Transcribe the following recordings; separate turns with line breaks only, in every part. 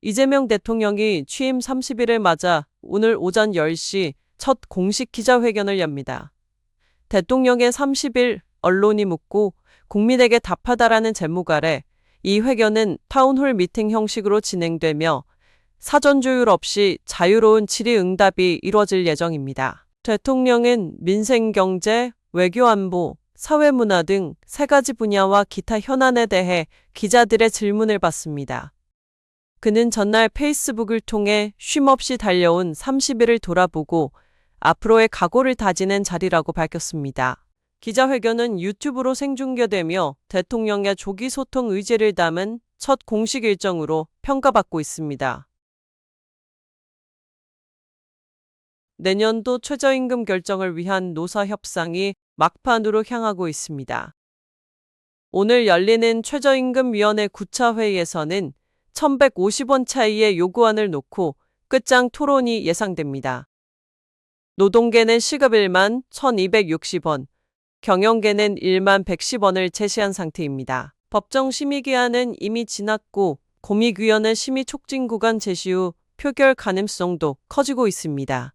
이재명 대통령이 취임 30일을 맞아 오늘 오전 10시 첫 공식 기자회견을 엽니다. 대통령의 30일 언론이 묻고 국민에게 답하다라는 제목 아래 이 회견은 타운홀 미팅 형식으로 진행되며 사전 조율 없이 자유로운 질의응답이 이루어질 예정입니다. 대통령은 민생 경제, 외교 안보, 사회문화 등 세 가지 분야와 기타 현안에 대해 기자들의 질문을 받습니다. 그는 전날 페이스북을 통해 쉼없이 달려온 30일을 돌아보고 앞으로의 각오를 다지는 자리라고 밝혔습니다. 기자회견은 유튜브로 생중계되며 대통령의 조기 소통 의지를 담은 첫 공식 일정으로 평가받고 있습니다. 내년도 최저임금 결정을 위한 노사 협상이 막판으로 향하고 있습니다. 오늘 열리는 최저임금위원회 9차 회의에서는 1150원 차이의 요구안을 놓고 끝장 토론이 예상됩니다. 노동계는 시급 1만 1260원, 경영계는 1만 110원을 제시한 상태입니다. 법정 심의 기한은 이미 지났고 고미위원회 심의 촉진 구간 제시 후 표결 가능성도 커지고 있습니다.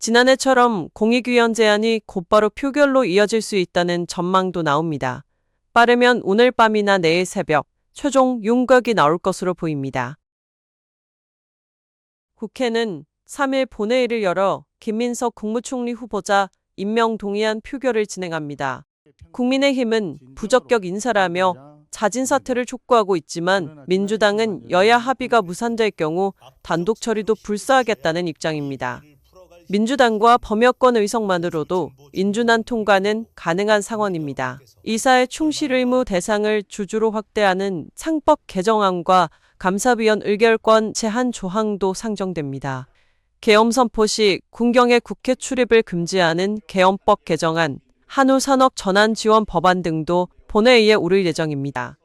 지난해처럼 공익위원 제안이 곧바로 표결로 이어질 수 있다는 전망도 나옵니다. 빠르면 오늘 밤이나 내일 새벽 최종 윤곽이 나올 것으로 보입니다. 국회는 3일 본회의를 열어 김민석 국무총리 후보자 임명 동의안 표결을 진행합니다. 국민의힘은 부적격 인사라며 자진 사퇴를 촉구하고 있지만 민주당은 여야 합의가 무산될 경우 단독 처리도 불사하겠다는 입장입니다. 민주당과 범여권 의석만으로도 인준안 통과는 가능한 상황입니다. 이사의 충실 의무 대상을 주주로 확대하는 상법 개정안과 감사위원 의결권 제한 조항도 상정됩니다. 계엄 선포 시 군경의 국회 출입을 금지하는 계엄법 개정안, 한우 산업 전환 지원 법안 등도 본회의에 오를 예정입니다.